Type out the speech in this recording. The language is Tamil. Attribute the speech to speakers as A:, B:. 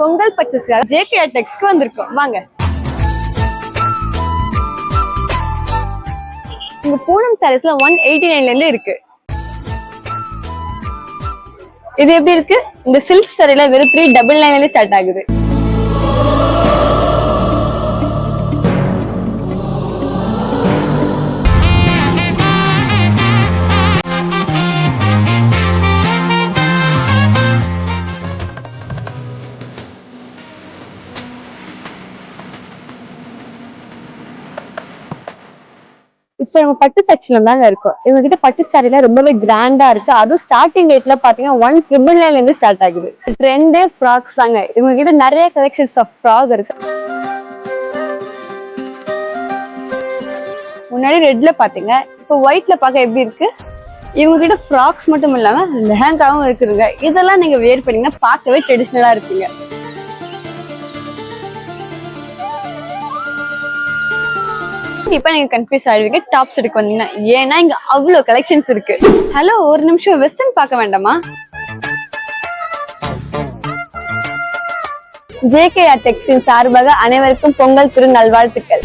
A: பொங்கல் பர்ச்சேஸ்க்காக ஜேகே டெக்ஸ்க்கு வந்திருக்கோம். வாங்க. இங்க பூனம் சாரீஸ்ல ஒன் எயிட்டி நைன்ல இருந்து இருக்கு. இது எப்படி இருக்கு? இந்த சில்க் சாரில வெறும் த்ரீ டபுள் நைன்ல இருந்து ஸ்டார்ட் ஆகுது. இப்போ நம்ம பட்டு செக்ஷன்ல தாங்க இருக்கோம். இவங்க கிட்ட பட்டு சாரில ரொம்பவே கிராண்டா இருக்கு. அதுவும் ஸ்டார்டிங் ரேட்ல பாத்தீங்கன்னா ஒன் ட்ரிபிள் நைன்ல இருந்து ஸ்டார்ட் ஆகுது. ட்ரெண்டே ஃப்ராக்ஸ் தாங்க. இவங்க கிட்ட நிறைய கலெக்ஷன்ஸ் ஆஃப் ஃப்ராக் இருக்கு. முன்னாடி ரெட்ல பாத்தீங்க. இப்போ ஒயிட்ல பார்க்க எப்படி இருக்கு? இவங்க கிட்ட ஃப்ராக்ஸ் மட்டும் இல்லாம லெஹங்காவும் இருக்குதுங்க. இதெல்லாம் நீங்க வேர் பண்ணீங்கன்னா பார்க்கவே ட்ரெடிஷ்னலா இருப்பீங்க. கண்டிப்பா நீங்க கன்ஃபியூஸ் ஆயிடுவீங்க டாப்ஸ் எடுக்க வந்தீங்கன்னா. ஏன்னா இங்க அவ்வளவு கலெக்ஷன்ஸ் இருக்கு. ஹலோ ஒரு நிமிஷம் வெஸ்டர்ன் பார்க்க வேண்டாமா? ஜேகே டெக்ஸ்டின் சார்பாக அனைவருக்கும் பொங்கல்
B: திருநல்வாழ்த்துக்கள்.